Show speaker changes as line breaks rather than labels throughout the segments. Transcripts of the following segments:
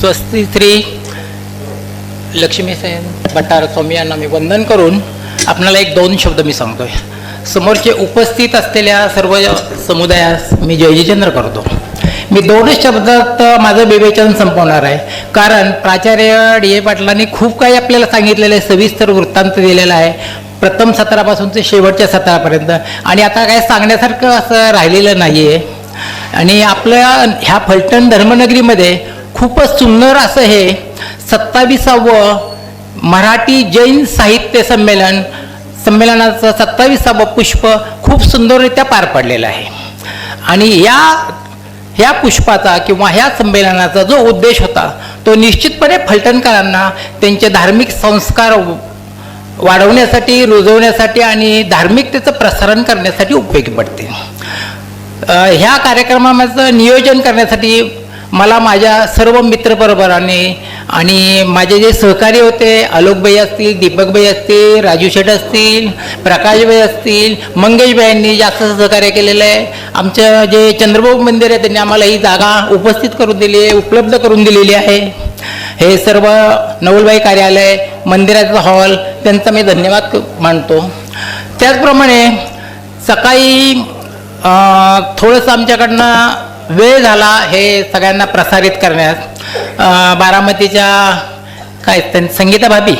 स्वस्ती श्री लक्ष्मीसेन भट्टार स्वामी यांना मी वंदन करून आपणाला एक दोन शब्द मी सांगतोय. समोरचे उपस्थित असलेल्या सर्व समुदायास मी जयजीचंद्र करतो. मी दोन शब्दात माझं विवेचन संपवणार आहे. कारण प्राचार्य डी ए पाटलांनी खूप काही आपल्याला सांगितलेलं आहे. सविस्तर वृत्तांत दिलेला आहे. प्रथम सत्रापासून ते शेवटच्या सत्रापर्यंत. आणि आता काय सांगण्यासारखं असं राहिलेलं नाही आहे आणि आपल्या ह्या फलटण धर्मनगरीमध्ये खूपच सुंदर असं हे सत्तावीसावं मराठी जैन साहित्य संमेलन संमेलनाचं सत्तावीसावं पुष्प खूप सुंदररित्या पार पडलेलं आहे. आणि या ह्या पुष्पाचा किंवा ह्या संमेलनाचा जो उद्देश होता तो निश्चितपणे फलटणकरांना त्यांचे धार्मिक संस्कार वाढवण्यासाठी रुजवण्यासाठी आणि धार्मिकतेचं प्रसारण करण्यासाठी उपयोगी पडते ह्या कार्यक्रमाचं नियोजन करण्यासाठी मला माझ्या सर्व मित्रपरबराने आणि माझे जे सहकारी होते आलोकबाई असतील दीपकभाई असतील राजू शेठ असतील प्रकाशभाई असतील मंगेशबाईंनी जास्त सहकार्य केलेलं आहे. आमचं जे चंद्रभाऊ मंदिर आहे त्यांनी आम्हाला ही जागा उपस्थित करून दिली आहे उपलब्ध करून दिलेली आहे. हे सर्व नवलबाई कार्यालय मंदिराचा हॉल त्यांचा मी धन्यवाद मानतो. त्याचप्रमाणे सकाळी थोडंसं आमच्याकडनं वेळ झाला हे सगळ्यांना प्रसारित करण्यास. बारामतीच्या काय त्यां- संगीता भाभी.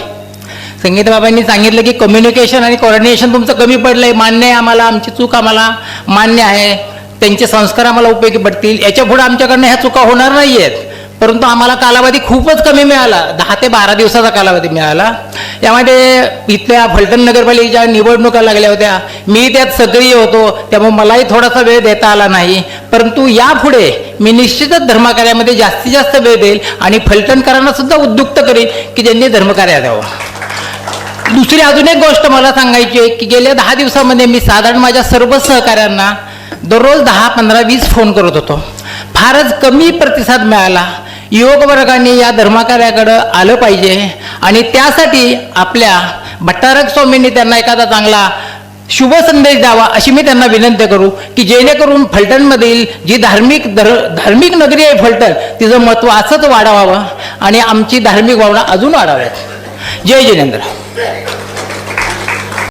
संगीता बाबांनी सांगितलं की कम्युनिकेशन आणि कोऑर्डिनेशन तुमचं कमी पडलं आहे मान्य आहे आम्हाला आमची चूक आम्हाला मान्य आहे. त्यांचे संस्कार आम्हाला उपयोगी पडतील. याच्यापुढे आमच्याकडनं ह्या चुका होणार नाही आहेत परंतु आम्हाला कालावधी खूपच कमी मिळाला. दहा ते बारा दिवसाचा कालावधी मिळाला. यामध्ये इथल्या फलटण नगरपालिकेच्या निवडणुका लागल्या होत्या मी त्यात सक्रिय होतो. त्यामुळे मलाही थोडासा वेळ देता आला नाही. परंतु यापुढे मी निश्चितच धर्मकार्यामध्ये जास्तीत जास्त वेळ देईल आणि फलटणकरांना सुद्धा उद्युक्त करेन की ज्यांनी धर्मकार्य द्यावं. दुसरी अजून एक गोष्ट मला सांगायची आहे की गेल्या दहा दिवसामध्ये मी साधारण माझ्या सर्व सहकाऱ्यांना दररोज दहा पंधरा वीस फोन करत होतो. फारच कमी प्रतिसाद मिळाला. युवक वर्गाने या धर्मकार्याकडं आलं पाहिजे. आणि त्यासाठी आपल्या भट्टारक स्वामींनी त्यांना एखादा चांगला शुभ संदेश द्यावा अशी मी त्यांना विनंती करू की जेणेकरून फलटणमधील जी धार्मिक धर धार्मिक नगरी आहे फलटण तिचं महत्त्व असंच वाढवावं आणि आमची धार्मिक भावना अजून वाढाव्यात. जय जिनेंद्र.